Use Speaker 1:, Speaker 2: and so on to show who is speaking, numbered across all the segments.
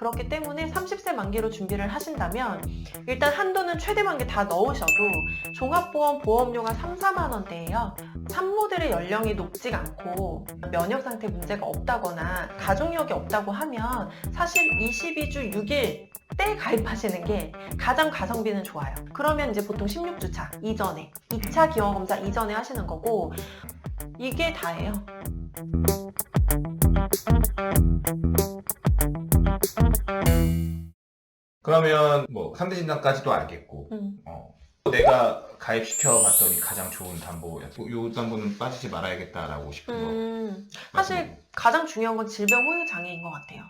Speaker 1: 그렇기 때문에 30세 만기로 준비를 하신다면 일단 한도는 최대 만기 다 넣으셔도 종합보험 보험료가 3, 4만 원대예요. 산모들의 연령이 높지가 않고 면역 상태 문제가 없다거나 가족력이 없다고 하면 사실 22주 6일 때 가입하시는 게 가장 가성비는 좋아요. 그러면 이제 보통 16주차 이전에 2차 기원 검사 이전에 하시는 거고 이게 다예요.
Speaker 2: 그러면 뭐 3대 진단까지도 알겠고
Speaker 1: 음.
Speaker 2: 어, 내가 가입시켜 봤더니 가장 좋은 담보 요 담보는 빠지지 말아야겠다라고 싶은
Speaker 1: 음,
Speaker 2: 거
Speaker 1: 사실
Speaker 2: 말씀해
Speaker 1: 가장 중요한 건 질병 후유 장애인 것 같아요.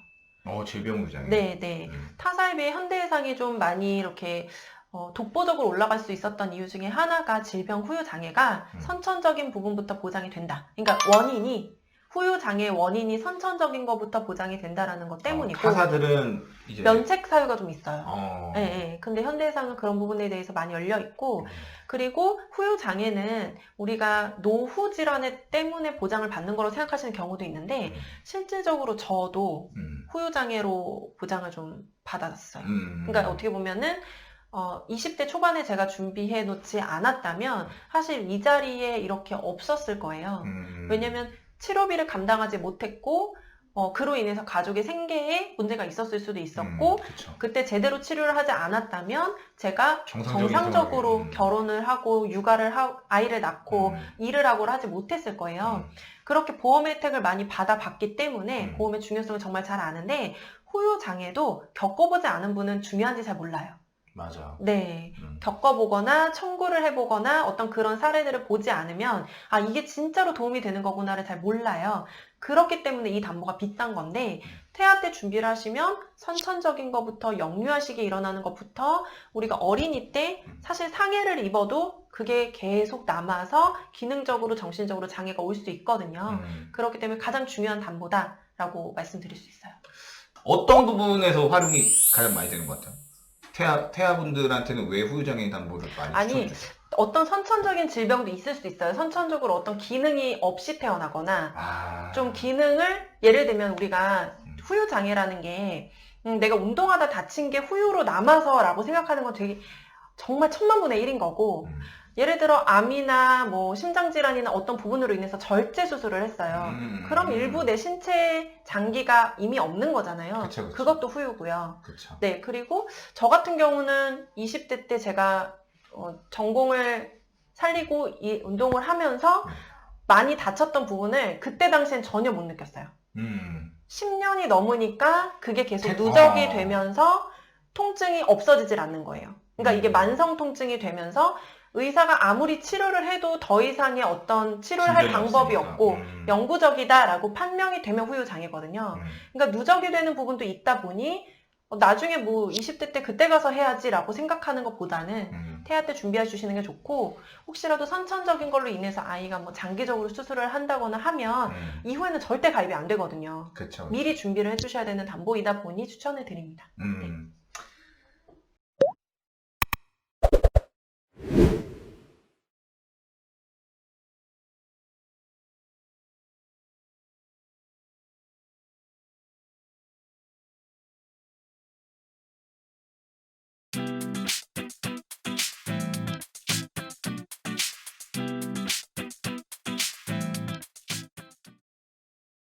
Speaker 2: 어 질병 유장애
Speaker 1: 네, 네.
Speaker 2: 음.
Speaker 1: 타사에 비해 현대 해상이 좀 많이 이렇게 어, 독보적으로 올라갈 수 있었던 이유 중에 하나가 질병 후유 장애가
Speaker 2: 음.
Speaker 1: 선천적인 부분부터 보장이 된다. 그러니까 원인이 후유 장애의 원인이 선천적인 것부터 보장이 된다라는 것 때문이고
Speaker 2: 어, 타사들은 이제
Speaker 1: 면책 사유가 좀 있어요.
Speaker 2: 어,
Speaker 1: 예, 예. 근데 현대해상은 그런 부분에 대해서 많이 열려 있고 그리고 후유 장애는 우리가 노후 질환에 때문에 보장을 받는 거로 생각하시는 경우도 있는데 실질적으로 저도
Speaker 2: 음,
Speaker 1: 후유 장애로 보장을 좀 받았어요.
Speaker 2: 음,
Speaker 1: 그러니까 어떻게 보면은 어, 20대 초반에 제가 준비해 놓지 않았다면 사실 이 자리에 이렇게 없었을 거예요.
Speaker 2: 음,
Speaker 1: 왜냐면 치료비를 감당하지 못했고 어, 그로 인해서 가족의 생계에 문제가 있었을 수도 있었고
Speaker 2: 음, 그쵸.
Speaker 1: 그때 제대로 치료를 하지 않았다면 제가
Speaker 2: 정상적인
Speaker 1: 정상적으로
Speaker 2: 생활을, 음.
Speaker 1: 결혼을 하고 육아를 하고 아이를 낳고
Speaker 2: 음,
Speaker 1: 일을 하고를 하지 못했을 거예요.
Speaker 2: 음,
Speaker 1: 그렇게 보험 혜택을 많이 받아봤기 때문에
Speaker 2: 음.
Speaker 1: 보험의 중요성을 정말 잘 아는데 후유 장애도 겪어보지 않은 분은 중요한지 잘 몰라요.
Speaker 2: 맞아.
Speaker 1: 네.
Speaker 2: 음,
Speaker 1: 겪어보거나 청구를 해보거나 어떤 그런 사례들을 보지 않으면 아 이게 진짜로 도움이 되는 거구나를 잘 몰라요. 그렇기 때문에 이 담보가 비싼 건데 태아 때 준비를 하시면 선천적인 것부터 영유아 시기에 일어나는 것부터 우리가 어린이 때 사실 상해를 입어도 그게 계속 남아서 기능적으로 정신적으로 장애가 올 수 있거든요.
Speaker 2: 음.
Speaker 1: 그렇기 때문에 가장 중요한 담보다라고 말씀드릴 수 있어요.
Speaker 2: 어떤 부분에서 활용이 가장 많이 되는 것 같아요? 태아 태아분들한테는 왜 후유장애 담보를 많이
Speaker 1: 아니,
Speaker 2: 추천해주세요?
Speaker 1: 어떤 선천적인 질병도 있을 수 있어요. 선천적으로 어떤 기능이 없이 태어나거나
Speaker 2: 아,
Speaker 1: 좀 기능을 예를 들면 우리가
Speaker 2: 음.
Speaker 1: 후유 장애라는 게 음, 내가 운동하다 다친 게 후유로 남아서라고 생각하는 건 되게 정말 천만 분의 일인 거고
Speaker 2: 음,
Speaker 1: 예를 들어 암이나 뭐 심장 질환이나 어떤 부분으로 인해서 절제 수술을 했어요.
Speaker 2: 음,
Speaker 1: 그럼
Speaker 2: 음,
Speaker 1: 일부 내 신체 장기가 이미 없는 거잖아요.
Speaker 2: 그쵸, 그쵸.
Speaker 1: 그것도 후유고요.
Speaker 2: 그렇죠.
Speaker 1: 네, 그리고 저 같은 경우는 20대 때 제가 어, 전공을 살리고 이 운동을 하면서
Speaker 2: 음.
Speaker 1: 많이 다쳤던 부분을 그때 당시엔 전혀 못 느꼈어요.
Speaker 2: 음,
Speaker 1: 10년이 넘으니까 그게 계속
Speaker 2: 태-
Speaker 1: 누적이
Speaker 2: 아.
Speaker 1: 되면서 통증이 없어지질 않는 거예요. 그러니까 이게
Speaker 2: 음.
Speaker 1: 만성 통증이 되면서 의사가 아무리 치료를 해도 더 이상의 어떤 치료를 할 방법이
Speaker 2: 없으니까.
Speaker 1: 없고
Speaker 2: 음,
Speaker 1: 영구적이다라고 판명이 되면 후유 장애거든요.
Speaker 2: 음,
Speaker 1: 그러니까 누적이 되는 부분도 있다 보니 어, 나중에 뭐 20대 때 그때 가서 해야지라고 생각하는 것보다는
Speaker 2: 음,
Speaker 1: 태아 때 준비해 주시는 게 좋고 혹시라도 선천적인 걸로 인해서 아이가 뭐 장기적으로 수술을 한다거나 하면
Speaker 2: 음,
Speaker 1: 이후에는 절대 가입이 안 되거든요.
Speaker 2: 그렇죠.
Speaker 1: 미리 준비를 해주셔야 되는 담보이다 보니 추천을 드립니다.
Speaker 2: 음,